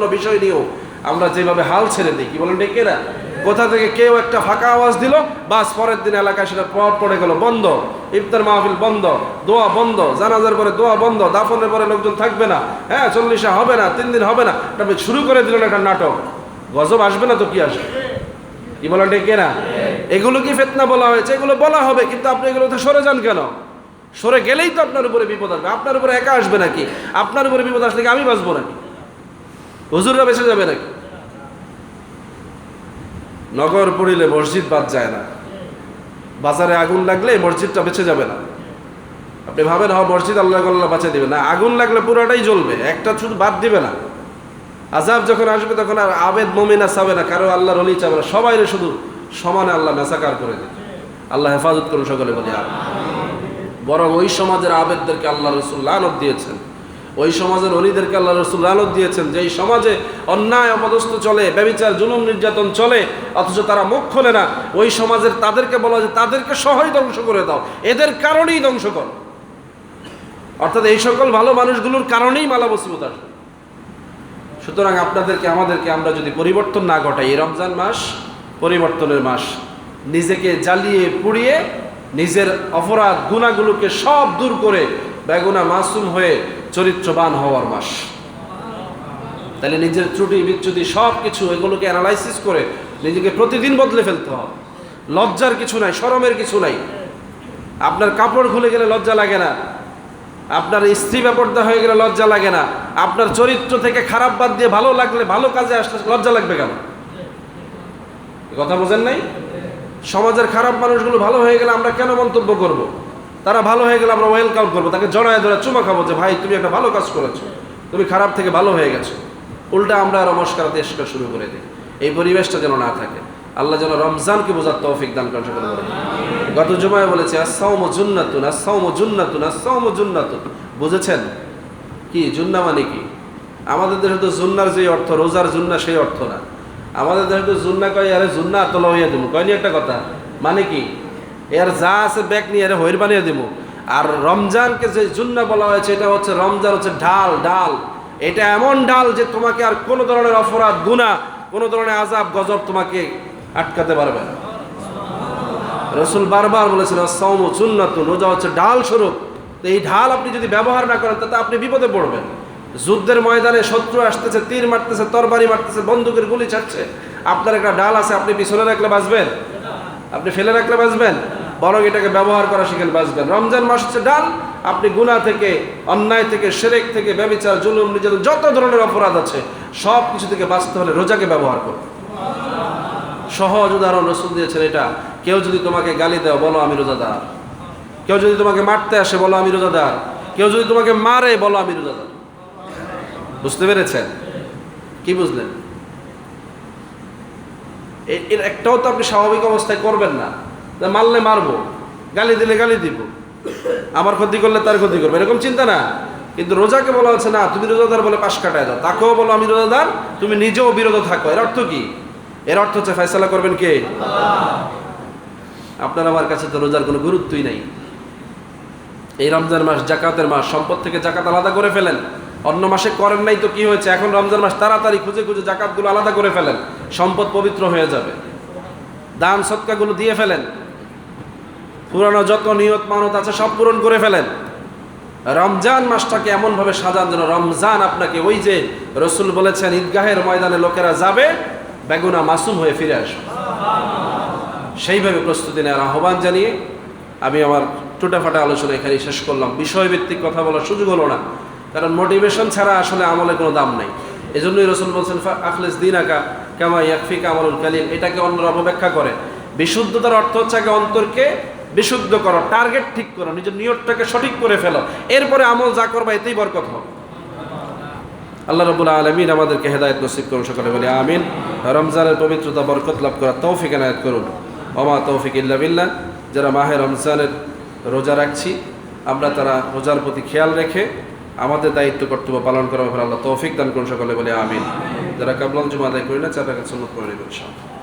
কোনো বিষয় নিয়েও আমরা যেভাবে হাল ছেড়ে দিই, কি বলেন ডেকে না কোথা থেকে কেউ একটা ফাঁকা আওয়াজ দিল, বাস পরের দিন এলাকায় সেটা প্রভাব পড়ে গেল, বন্ধ। ইফতার মাহফিল বন্ধ, দোয়া বন্ধ, জানাজার পরে দোয়া বন্ধ, দাফনের পরে লোকজন থাকবে না হ্যাঁ চল্লিশে হবে না, তিন দিন হবে না তবে শুরু করে দিলেন একটা নাটক। গজব আসবে না তো কি আসবে? কি বলেন ডেকে না এগুলো কি ফেতনা বলা হয়েছে? এগুলো বলা হবে, কিন্তু আপনি এগুলো তো সরে যান কেন? সরে গেলেই তো আপনার উপরে বিপদ আসবে। আপনার উপরে একা আসবে নাকি? আপনার উপরে বিপদ আসলে কি আমি বাঁচবো নাকি? হুজুররা বেঁচে যাবে নাকি? নগর পড়িলে মসজিদ বাদ যায় না। বাজারে আগুন লাগলে মসজিদটা বেঁচে যাবে না। আপনি ভাবেন, হ, মসজিদ আল্লাহ আল্লাহ বাঁচিয়ে দিবে। না, আগুন লাগলে পুরোটাই জ্বলবে। একটা শুধু বাদ দিবে না। আজাব যখন আসবে তখন আর আবেদ মমিনা চাবে না। কারও আল্লাহর অলি চাবে না। সবাই শুধু সমানে আল্লাহ মেসাকার করে দেবে। আল্লাহ হেফাজত করুন সকলে বলি আর বরং ওই সমাজের আবেদদেরকে আল্লাহ রসুল লানত দিয়েছেন। ওই সমাজের অলিদেরকে আল্লাহ রসুল লানত দিয়েছেন যে এই সমাজে অন্যায়, অপদস্থ চলে, ব্যবিচার, জুলুম, নির্যাতন চলে, অথচ তারা মুখ খোলে না। ওই সমাজের তাদেরকে বলা যে তাদেরকে সহই ধ্বংস করে দাও। এদের কারণেই ধ্বংস কর। অর্থাৎ এই সকল ভালো মানুষগুলোর কারণেই মালা মুসিবত আসবে। সুতরাং আপনাদেরকে, আমাদেরকে আমরা যদি পরিবর্তন না ঘটাই, এই রমজান মাস পরিবর্তনের মাস। নিজেকে জ্বালিয়ে পুড়িয়ে নিজের অপরাধ, গুণাগুলোকে সব দূর করে বেগুনা মাসুম হয়ে চরিত্রবান হওয়ার মাস। তাহলে নিজের ত্রুটি, বিচ্যুতি সব কিছু এগুলোকে অ্যানালাইসিস করে নিজেকে প্রতিদিন বদলে ফেলতে হবে। লজ্জার কিছু নাই শরমের কিছু নাই। আপনার কাপড় খুলে গেলে লজ্জা লাগে না। আপনার স্ত্রী ব্যাপারটা হয়ে গেলে লজ্জা লাগে না। আপনার চরিত্র থেকে খারাপ বাদ দিয়ে ভালো লাগলে, ভালো কাজে আসলে লজ্জা লাগবে কেন? কথা বোঝেন নাই? সমাজের খারাপ মানুষগুলো ভালো হয়ে গেলে আমরা কেন মন্তব্য করব। তারা ভালো হয়ে গেলে আমরা ওয়েলকাম করব। তাকে জড়ায় ধরে চুমা খাব যে, ভাই, তুমি একটা ভালো কাজ করেছ। তুমি খারাপ থেকে ভালো হয়ে গেছো। উল্টা আমরা নমস্কার দেশটা শুরু করে দিই। এই পরিবেশটা যেন না থাকে। আল্লাহ যেন রমজানকে বোঝার তৌফিক দান করেন, সকলে বলেন। গত জুমায় বলেছে আসাউম জুন্নাতুন আসাউম জুন্নাতুন আসাউম জুন্নাতুন। বুঝেছেন? কি? জুন্না মানে কি? আমাদের দেশে তো জুন্নার যে অর্থ, রোজার জুন্না সেই অর্থ না। আমাদের দেশে তো জুন্না কয়, আরে, জুন্না তোলা হইয়া দেবো কয়নি একটা কথা? মানে কি? এর যা আছে ব্যাগ নিয়ে আরে হইর বানিয়ে দেবো আর রমজানকে যে জুন্না বলা হয়েছে, এটা হচ্ছে রমজান হচ্ছে ঢাল ডাল। এটা এমন ডাল যে তোমাকে আর কোনো ধরনের অপরাধ গুণা কোনো ধরনের আজাব গজব তোমাকে আটকাতে পারবে না। রসুল বারবার বলেছেন সৌম সুন্নাত রোজা হচ্ছে ঢাল স্বরূপ। তো এই ঢাল আপনি যদি ব্যবহার না করেন, তাতে আপনি বিপদে পড়বেন। যুদ্ধের ময়দানে শত্রু আসতেছে, তীর মারতেছে, তরবারি মারতেছে, বন্দুকের গুলি ছাড়ছে। আপনার একটা ডাল আছে, আপনি পিছনে রাখলে বাঁচবেন। আপনি ফেলে রাখলে বাঁচবেন, বরং এটাকে ব্যবহার করা শিখেন বাঁচবেন। রমজান মাস হচ্ছে ডাল আপনি গুনাহ থেকে, অন্যায় থেকে সেরেক থেকে, ব্যবচার, জুলুম, নির্যাতন, যত ধরনের অপরাধ আছে, সব কিছু থেকে বাঁচতে হলে রোজাকে ব্যবহার করুন। সহজ উদাহরণ রসুল দিয়েছেন এটা, কেউ যদি তোমাকে গালি দেয়, বলো আমি রোজাদার। কেউ যদি তোমাকে মারতে আসে, বলো আমি রোজাদার। কেউ যদি তোমাকে মারে, বলো আমি রোজাদার। বুঝতে পেরেছেন? কি বুঝলেন? এর একটাও তো আপনি স্বাভাবিক অবস্থায় করবেন না। মারলে মারবো, গালি দিলে গালি দিব আমার ক্ষতি করলে তার ক্ষতি করবে, এরকম চিন্তা না। কিন্তু রোজাকে বলা হচ্ছে, না, তুমি রোজাদার বলে পাশ কাটায় দাও। তাকেও বলো, আমি রোজাদার, তুমি নিজেও বিরত থাকো। এর অর্থ কি? এর অর্থ হচ্ছে, ফয়সালা করবেন কে? আপনার আমার কাছে তো রোজার কোনো গুরুত্বই নাই। এই রমজান মাস জাকাতের মাস, সম্পদ থেকে জাকাত আলাদা করে ফেলেন। অন্য মাসে করেন নাই তো কি হয়েছে? এখন রমজান মাস তাড়াতাড়ি খুঁজে খুঁজে জাকাতগুলো আলাদা করে ফেলেন। সম্পদ পবিত্র হয়ে যাবে। দান সৎকাগুলো দিয়ে ফেলেন। পুরানো যত নিয়ত মানত আছে সব পূরণ করে ফেলেন। রমজান মাসটাকে এমনভাবে সাজান যেন রমজান আপনাকে ওই যে রসুল বলেছেন, ঈদগাহের ময়দানে লোকেরা যাবে, বেগুনা মাসুম হয়ে ফিরে আসবে। সেইভাবে প্রস্তুতি নেওয়ার আহ্বান জানিয়ে আমি আমার টুটাফাটা আলোচনা এখানেই শেষ করলাম। বিষয়ভিত্তিক কথা বলার সুযোগ হলো না, কারণ মোটিভেশন ছাড়া আসলে আমলে কোনো দাম নাই। এজন্যই রসুল বলছেন আখলেস দিন আঁকা কেমা ইয়াকফিকা আমলুল কালিম এটাকে অন্যরা অপব্যাখ্যা করে। বিশুদ্ধতার অর্থ হচ্ছে আগে অন্তরকে বিশুদ্ধ করো, টার্গেট ঠিক করো, নিজের নিয়তটাকে সঠিক করে ফেলো। এরপরে আমল যা করবা এতেই বরকত হবে। আল্লাহ রবুল্লা আলমিন আমাদেরকে হেদায়ত নসিব করুন, সকলে বলি আমিন। রমজানের পবিত্রতা, বরকত লাভ করা তৌফিক এনায়ত করুন। ওমা তৌফিক ইল্লা বিল্লাহ। যারা মাহে রমজানের রোজা রাখছি, আমরা তারা রোজার প্রতি খেয়াল রেখে আমাদের দায়িত্ব কর্তব্য পালন করার ব্যাপারে আল্লাহ তৌফিক দান করুন সকলে বলে আমিন। যারা কাবলাল জুমা আদায় করি না চার কাছে করে নেবেন